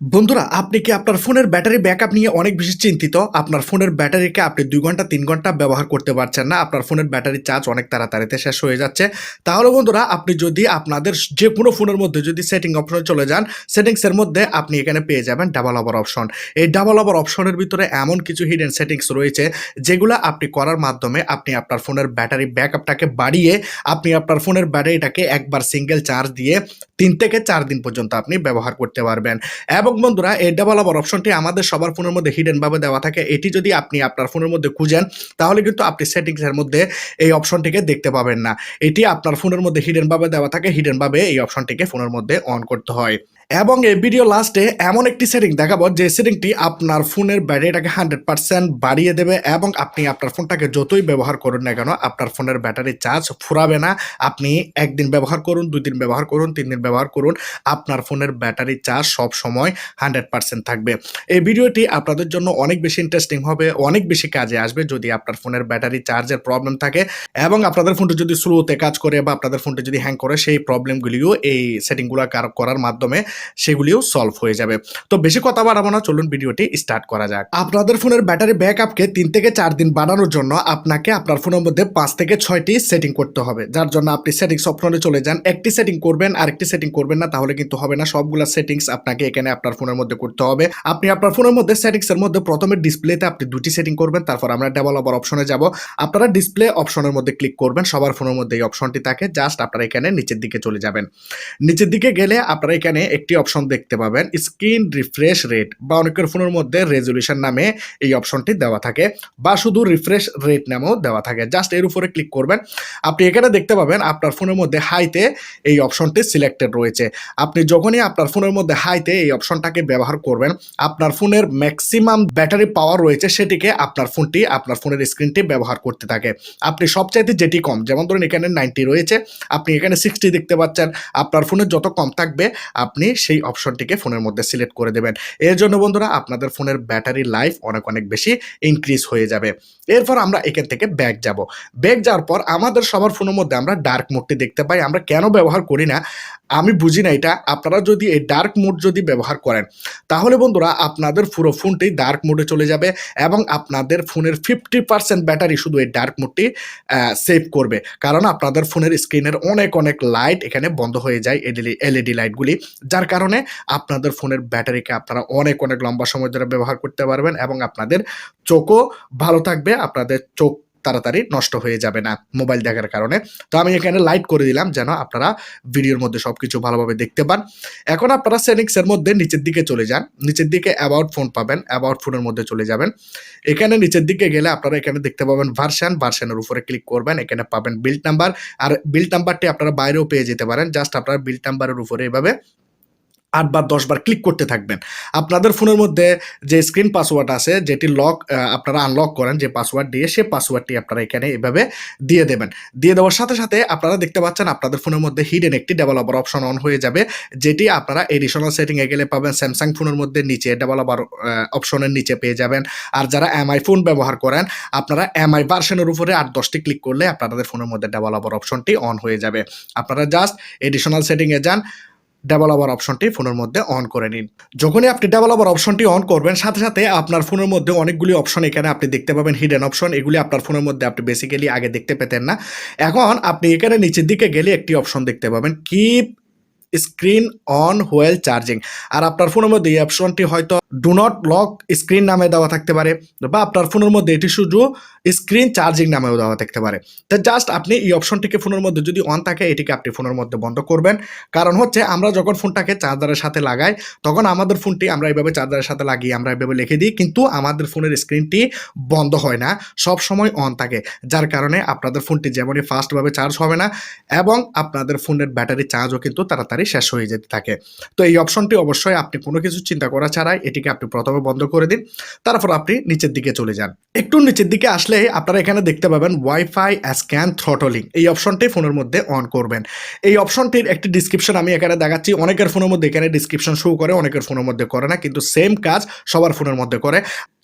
বন্ধুরা, আপনি কি আপনার ফোনের ব্যাটারি ব্যাকআপ নিয়ে অনেক বেশি চিন্তিত? আপনার ফোনের ব্যাটারিকে আপনি দুই ঘণ্টা, তিন ঘণ্টা ব্যবহার করতে পারছেন না। আপনার ফোনের ব্যাটারি চার্জ অনেক তাড়াতাড়িতে শেষ হয়ে যাচ্ছে। তাহলে বন্ধুরা, আপনি যদি আপনাদের যে কোনো ফোনের মধ্যে যদি সেটিং অপশনে চলে যান সেটিংসের মধ্যে আপনি এখানে পেয়ে যাবেন ডাবল ওভার অপশন এই ডাবল ওভার অপশনের ভিতরে এমন কিছু হিডেন সেটিংস রয়েছে, যেগুলো আপনি করার মাধ্যমে আপনি আপনার ফোনের ব্যাটারি ব্যাকআপটাকে বাড়িয়ে, আপনি আপনার ফোনের ব্যাটারিটাকে একবার সিঙ্গেল চার্জ দিয়ে তিন থেকে চার দিন পর্যন্ত আপনি ব্যবহার করতে পারবেন। এবং বন্ধুরা, এই ডাবল আবার অপশনটি আমাদের সবার ফোনের মধ্যে হিডেন ভাবে দেওয়া থাকে। এটি যদি আপনি আপনার ফোনের মধ্যে খুঁজেন, তাহলে কিন্তু আপনি সেটিংসের মধ্যে এই অপশনটিকে দেখতে পাবেন না। এটি আপনার ফোনের মধ্যে হিডেন ভাবে দেওয়া থাকে হিডেন ভাবে এই অপশনটিকে ফোনের মধ্যে অন করতে হয়। এবং এই ভিডিও লাস্টে এমন একটি সেটিং দেখাবো যে সেটিংটি আপনার ফোনের ব্যাটারিটাকে হান্ড্রেড পার্সেন্ট বাড়িয়ে দেবে এবং আপনি আপনার ফোনটাকে যতই ব্যবহার করুন না কেন, আপনার ফোনের ব্যাটারি চার্জ ফুরাবে না। আপনি একদিন ব্যবহার করুন দুই দিন ব্যবহার করুন তিন দিন ব্যবহার করুন, আপনার ফোনের ব্যাটারি চার্জ সব সময় হান্ড্রেড পার্সেন্ট থাকবে। এই ভিডিওটি আপনাদের জন্য অনেক বেশি ইন্টারেস্টিং হবে, অনেক বেশি কাজে আসবে যদি আপনার ফোনের ব্যাটারি চার্জের প্রবলেম থাকে এবং আপনাদের ফোনটি যদি স্লোতে কাজ করে বা আপনাদের ফোনটি যদি হ্যাং করে, সেই প্রবলেমগুলিও এই সেটিংগুলো করার মাধ্যমে সেগুলিও সলভ হয়ে যাবে। তো বেশি কথা বাড়াবো না, চলুন ভিডিওটি স্টার্ট করা যাক। আপনাদের ফোনের ব্যাটারি ব্যাকআপকে তিন থেকে চার দিন বাড়ানোর জন্য আপনাকে আপনার ফোনের মধ্যে পাঁচ থেকে ছয়টি সেটিং করতে হবে। যার জন্য আপনি সেটিংস অপশনে চলে যান, একটি সেটিং করবেন, আরেকটি সেটিং করবেন না, তাহলে কিন্তু হবে না। সবগুলো সেটিংস আপনাকে এখানে আপনার ফোনের মধ্যে করতে হবে। আপনি আপনার ফোনের মধ্যে সেটিংস এর মধ্যে প্রথমে ডিসপ্লেতে আপনি দুটি সেটিং করবেন, তারপর আমরা ডেভেলপার অপশনে যাব। আপনারা ডিসপ্লে অপশনের মধ্যে ক্লিক করবেন, সবার ফোনের মধ্যে এই অপশনটি থাকে জাস্ট আপনারা এখানে নিচের দিকে চলে যাবেন। নিচের দিকে গেলে আপনারা এখানে একটি অপশন দেখতে পাবেন স্ক্রিন রিফ্রেশ রেট বা অনেকের ফোনের মধ্যে রেজলিউশন নামে এই অপশনটি দেওয়া থাকে বা শুধু রিফ্রেশ রেট নামেও দেওয়া থাকে। জাস্ট এর উপরে ক্লিক করবেন। আপনি এখানে দেখতে পাবেন আপনার ফোনের মধ্যে হাইতে এই অপশনটি সিলেক্টেড রয়েছে। আপনি যখনই আপনার ফোনের মধ্যে হাইতে এই অপশনটাকে ব্যবহার করবেন, আপনার ফোনের ম্যাক্সিমাম ব্যাটারি পাওয়ার রয়েছে সেটিকে আপনার ফোনটি আপনার ফোনের স্ক্রিনটি ব্যবহার করতে থাকে। আপনি সবচাইতে যেটি কম, যেমন ধরুন এখানে নাইনটি রয়েছে, আপনি এখানে সিক্সটি দেখতে পাচ্ছেন, আপনার ফোনে যত কম থাকবে, আপনি সেই অপশনটিকে ফোনের মধ্যে সিলেক্ট করে দেবেন। এর জন্য বন্ধুরা, আপনাদের ফোনের ব্যাটারি লাইফ অনেক অনেক বেশি ইনক্রিজ হয়ে যাবে। এরপর আমরা এখান থেকে ব্যাক যাব। ব্যাক যাওয়ার পর আমাদের সবার ফোনের মধ্যে আমরা ডার্ক মোডটি দেখতে পাই। আমরা কেন ব্যবহার করি না? আমি বুঝি না এটা। আপনারা যদি এই ডার্ক মোড যদি ব্যবহার করেন, তাহলে বন্ধুরা, আপনাদের পুরো ফোনটি ডার্ক মোডে চলে যাবে এবং আপনাদের ফোনের ফিফটি পার্সেন্ট ব্যাটারি শুধু এই ডার্ক মোডটি সেভ করবে। কারণ আপনাদের ফোনের স্ক্রিনের অনেক অনেক লাইট এখানে বন্ধ হয়ে যায় এলইডি এলইডি লাইটগুলি যার কারণে আপনাদের ফোনের ব্যাটারিকে আপনারা অনেক অনেক লম্বা সময় ধরে ব্যবহার করতে পারবেন এবং আপনাদের চোখও ভালো থাকবে, আপনাদের চোখ তাড়াতাড়ি নষ্ট হয়ে যাবে না মোবাইল দেখার কারণে। তো আমি এখানে লাইট করে দিলাম যেন আপনারা ভিডিওর মধ্যে সব কিছু ভালোভাবে দেখতে পান। এখন আপনারা সেটিংসের মধ্যে নিচের দিকে চলে যান। নিচের দিকে অ্যাবাউট ফোন পাবেন, অ্যাবাউট ফোনের মধ্যে চলে যাবেন। এখানে নিচের দিকে গেলে আপনারা এখানে দেখতে পাবেন ভার্সান, ভার্সানের উপরে ক্লিক করবেন, এখানে পাবেন বিল্ড নাম্বার। আর বিল্ড নাম্বারটি আপনারা বাইরেও পেয়ে যেতে পারেন, জাস্ট আপনারা বিল্ড নাম্বারের উপরে এভাবে আটবার, দশবার ক্লিক করতে থাকবেন। আপনাদের ফোনের মধ্যে যে স্ক্রিন পাসওয়ার্ড আছে, যেটি লক আপনারা আনলক করেন, যে পাসওয়ার্ড দিয়ে সে পাসওয়ার্ডটি আপনারা এখানে এভাবে দিয়ে দেবেন। দিয়ে দেওয়ার সাথে সাথে আপনারা দেখতে পাচ্ছেন আপনাদের ফোনের মধ্যে হিডেন একটি ডেভেলপার অপশন অন হয়ে যাবে, যেটি আপনারা এডিশনাল সেটিংয়ে গেলে পাবেন। স্যামসাং ফোনের মধ্যে নিচে ডেভেলপার অপশনের নিচে পেয়ে যাবেন। আর যারা এমআই ফোন ব্যবহার করেন, আপনারা এমআই ভার্সনের উপরে আট, দশটি ক্লিক করলে আপনাদের ফোনের মধ্যে ডেভেলপার অপশনটি অন হয়ে যাবে। আপনারা জাস্ট এডিশনাল সেটিংয়ে যান ডেভেলপার অপশনটি ফোনের মধ্যে অন করে নিন। যখনই আপনি ডেভেলপার অপশনটি অন করবেন, সাথে সাথে আপনার ফোনের মধ্যে অনেকগুলি অপশন এখানে আপনি দেখতে পাবেন হিডেন অপশন এগুলি আপনার ফোনের মধ্যে আপনি বেসিক্যালি আগে দেখতে পেতেন না। এখন আপনি এখানে নিচের দিকে গেলে একটি অপশন দেখতে পাবেন keep screen on while charging আর আপনার ফোনের মধ্যে এই অপশনটি হয়তো ডু নট লক স্ক্রিন নামে দেওয়া থাকতে পারে বা আপনার ফোনের মধ্যে এটি শুধু স্ক্রিন চার্জিং নামেও দেওয়া থাকতে পারে। তো জাস্ট আপনি এই অপশনটিকে ফোনের মধ্যে যদি অন থাকে, এটিকে আপনি ফোনের মধ্যে বন্ধ করবেন। কারণ হচ্ছে, আমরা যখন ফোনটাকে চার্জারের সাথে লাগাই, তখন আমাদের ফোনটি আমরা এইভাবে চার্জারের সাথে লাগিয়ে আমরা এইভাবে লিখে দিই, কিন্তু আমাদের ফোনের স্ক্রিনটি বন্ধ হয় না। সব সময় অন থাকে, যার কারণে আপনাদের ফোনটি যেমনই ফাস্টভাবে চার্জ হবে না, এবং আপনাদের ফোনের ব্যাটারি চার্জও কিন্তু তাড়াতাড়ি শেষ হয়ে যেতে থাকে। তো এই অপশনটি অবশ্যই আপনি কোনো কিছু চিন্তা করা ছাড়াই এটিকে আপনি প্রথমে বন্ধ করে দিন, তারপর আপনি নিচের দিকে চলে যান। একটু নিচের দিকে আসলে আপনারা এখানে দেখতে পাবেন ওয়াইফাই স্ক্যান থ্রটলিং এই অপশনটি ফোনের মধ্যে অন করবেন। এই অপশনটির একটি ডিসক্রিপশন আমি এখানে দেখাচ্ছি। অনেকের ফোনের মধ্যে এখানে ডিসক্রিপশন শো করে, অনেকের ফোনের মধ্যে করে না, কিন্তু সেম কাজ সবার ফোনের মধ্যে করে।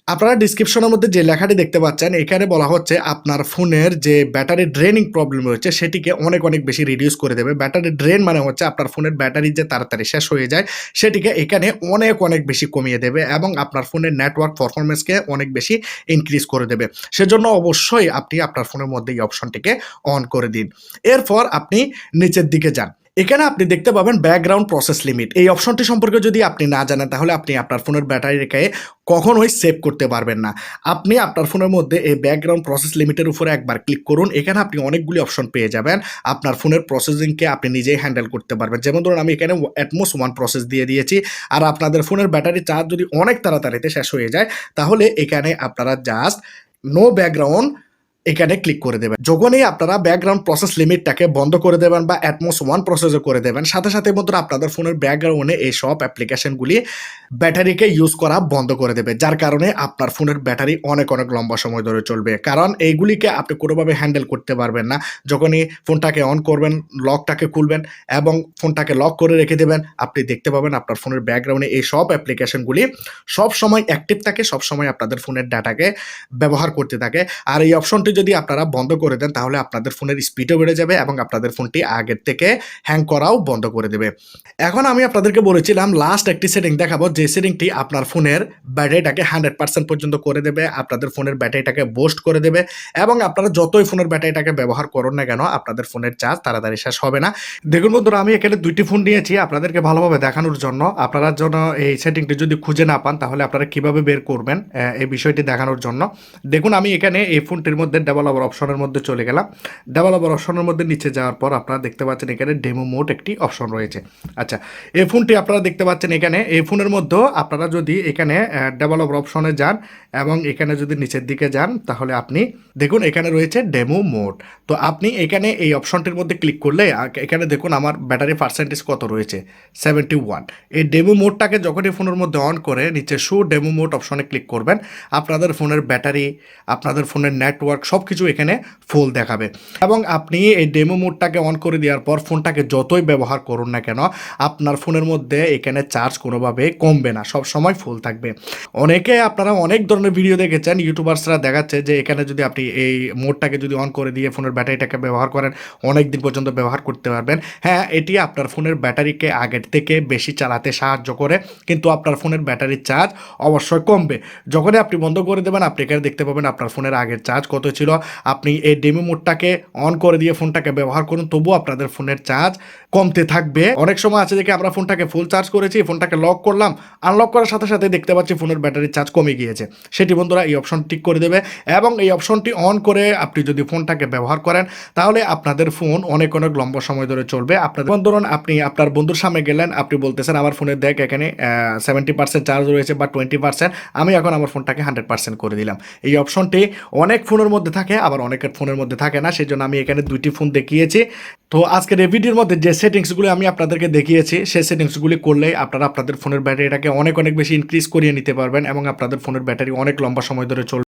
আপনারা ডিসক্রিপশনের মধ্যে যে লেখাটি দেখতে পাচ্ছেন, এখানে বলা হচ্ছে আপনার ফোনের যে ব্যাটারি ড্রেনিং প্রবলেম রয়েছে, সেটিকে অনেক অনেক বেশি রিডিউস করে দেবে। ব্যাটারি ড্রেন মানে হচ্ছে আপনার ফোনের ব্যাটারি যে তাড়াতাড়ি শেষ হয়ে যায়, সেটিকে এখানে অনেক অনেক বেশি কমিয়ে দেবে এবং আপনার ফোনের নেটওয়ার্ক পারফরমেন্সকে অনেক বেশি ইনক্রিজ করে দেবে। সেজন্য অবশ্যই আপনি আপনার ফোনের মধ্যে এই অপশনটিকে অন করে দিন। এরপর আপনি নিচের দিকে যান। এখানে আপনি দেখতে পাবেন ব্যাকগ্রাউন্ড প্রসেস লিমিট এই অপশনটি সম্পর্কে যদি আপনি না জানেন, তাহলে আপনি আপনার ফোনের ব্যাটারি রেখে কখনোই সেভ করতে পারবেন না। আপনি আপনার ফোনের মধ্যে এই ব্যাকগ্রাউন্ড প্রসেস লিমিটের উপরে একবার ক্লিক করুন, এখানে আপনি অনেকগুলি অপশন পেয়ে যাবেন। আপনার ফোনের প্রসেসিংকে আপনি নিজেই হ্যান্ডেল করতে পারবেন। যেমন ধরুন, আমি এখানে অ্যাটমোস ওয়ান প্রসেস দিয়ে দিয়েছি, আর আপনাদের ফোনের ব্যাটারি চার্জ যদি অনেক তাড়াতাড়িতে শেষ হয়ে যায়, তাহলে এখানে আপনারা জাস্ট নো ব্যাকগ্রাউন্ড এখানে ক্লিক করে দেবেন। যখনই আপনারা ব্যাকগ্রাউন্ড প্রসেস লিমিটটাকে বন্ধ করে দেবেন বা অ্যাটমোস ওয়ান প্রসেসও করে দেবেন, সাথে সাথে বন্ধুরা আপনাদের ফোনের ব্যাকগ্রাউন্ডে এই সব অ্যাপ্লিকেশনগুলি ব্যাটারিকে ইউজ করা বন্ধ করে দেবে, যার কারণে আপনার ফোনের ব্যাটারি অনেক অনেক লম্বা সময় ধরে চলবে। কারণ এইগুলিকে আপনি কোনোভাবে হ্যান্ডেল করতে পারবেন না। যখনই ফোনটাকে অন করবেন লকটাকে খুলবেন এবং ফোনটাকে লক করে রেখে দেবেন, আপনি দেখতে পাবেন আপনার ফোনের ব্যাকগ্রাউন্ডে এই সব অ্যাপ্লিকেশনগুলি সব সময় অ্যাক্টিভ থাকে সব সময় আপনাদের ফোনের ডাটাকে ব্যবহার করতে থাকে। আর এই অপশনটি যদি আপনারা বন্ধ করে দেন, তাহলে আপনাদের ফোনের স্পিডও বেড়ে যাবে এবং আপনাদের ফোনটি আগের থেকে হ্যাং করাও বন্ধ করে দেবে। এখন আমি আপনাদেরকে বলেছিলাম লাস্ট একটি সেটিং দেখাবো, যে সেটিংটি আপনার ফোনের ব্যাটারিটাকে হান্ড্রেড পার্সেন্ট পর্যন্ত করে দেবে, আপনাদের ফোনের ব্যাটারিটাকে বোস্ট করে দেবে, এবং আপনারা যতই ফোনের ব্যাটারিটাকে ব্যবহার করুন না কেন, আপনাদের ফোনের চার্জ তাড়াতাড়ি শেষ হবে না। দেখুন বন্ধুরা, আমি এখানে দুইটি ফোন নিয়েছি আপনাদেরকে ভালোভাবে দেখানোর জন্য। আপনারা জন্য এই সেটিংটি যদি খুঁজে না পান, তাহলে আপনারা কীভাবে বের করবেন এই বিষয়টি দেখানোর জন্য। দেখুন, আমি এখানে এই ফোনটির মধ্যে ডেভেলপার অপশনের মধ্যে চলে গেলাম। ডেভেলপার অপশনের মধ্যে নিচে যাওয়ার পর আপনারা দেখতে পাচ্ছেন এখানে ডেমো মোড একটি অপশন রয়েছে। আচ্ছা এই ফোনটি আপনারা দেখতে পাচ্ছেন এখানে। এই ফোনের মধ্যেও আপনারা যদি এখানে ডেভেলপার অপশনে যান এবং এখানে যদি নিচের দিকে যান, তাহলে আপনি দেখুন এখানে রয়েছে ডেমো মোড তো আপনি এখানে এই অপশনটির মধ্যে ক্লিক করলে এখানে দেখুন আমার ব্যাটারি পার্সেন্টেজ কত রয়েছে? সেভেন্টি ওয়ান এই ডেমো মোডটাকে যখনই ফোনের মধ্যে অন করে, নিচে শো ডেমো মোড অপশনে ক্লিক করবেন। আপনাদের ফোনের ব্যাটারি আপনাদের ফোনের নেটওয়ার্ক সব কিছু এখানে ফুল দেখাবে। এবং আপনি এই ডেমো মোডটাকে অন করে দেওয়ার পর ফোনটাকে যতই ব্যবহার করুন না কেন, আপনার ফোনের মধ্যে এখানে চার্জ কোনোভাবে কমবে না, সব সময় ফুল থাকবে। অনেকে আপনারা অনেক ধরনের ভিডিও দেখেছেন ইউটিউবার্সরা দেখাচ্ছে যে এখানে যদি আপনি এই মোডটাকে যদি অন করে দিয়ে ফোনের ব্যাটারিটাকে ব্যবহার করেন, অনেক দিন পর্যন্ত ব্যবহার করতে পারবেন। হ্যাঁ এটি আপনার ফোনের ব্যাটারিকে আগের থেকে বেশি চালাতে সাহায্য করে, কিন্তু আপনার ফোনের ব্যাটারির চার্জ অবশ্যই কমবে। যখনই আপনি বন্ধ করে দেবেন, আপনি এখানে দেখতে পাবেন আপনার ফোনের আগের চার্জ কত ছিল আপনি এই ডেমো মোডটাকে অন করে দিয়ে ফোনটাকে ব্যবহার করুন, তবুও আপনাদের ফোনের চার্জ কমতে থাকবে। অনেক সময় আছে দেখে আমরা ফোনটাকে ফুল চার্জ করেছি ফোনটাকে লক করলাম আনলক করার সাথে সাথে দেখতে পাচ্ছি ফোনের ব্যাটারির চার্জ কমে গিয়েছে। সেটি বন্ধুরা এই অপশন টিক করে দেবে এবং এই অপশনটি অন করে আপনি যদি ফোনটাকে ব্যবহার করেন, তাহলে আপনাদের ফোন অনেক অনেক লম্বা সময় ধরে চলবে। আপনাদের ধরুন আপনি আপনার বন্ধুর সামনে গেলেন, আপনি বলতেছেন, আমার ফোনের দেখ, এখানে সেভেন্টি পার্সেন্ট চার্জ রয়েছে বা টোয়েন্টি পার্সেন্ট আমি এখন আমার ফোনটাকে হান্ড্রেড পার্সেন্ট করে দিলাম। এই অপশনটি অনেক ফোনের মধ্যে থাকে, আবার অনেকের ফোনের মধ্যে থাকে না, সেই জন্য আমি এখানে দুইটি ফোন দেখিয়েছি। তো আজকের এই ভিডিওর মধ্যে যে সেটিংসগুলি আমি আপনাদেরকে দেখিয়েছি সেই সেটিংসগুলি করলে আপনারা আপনাদের ফোনের ব্যাটারিটাকে অনেক অনেক বেশি ইনক্রিজ করিয়ে নিতে পারবেন এবং আপনাদের ফোনের ব্যাটারি অনেক লম্বা সময় ধরে চলবে।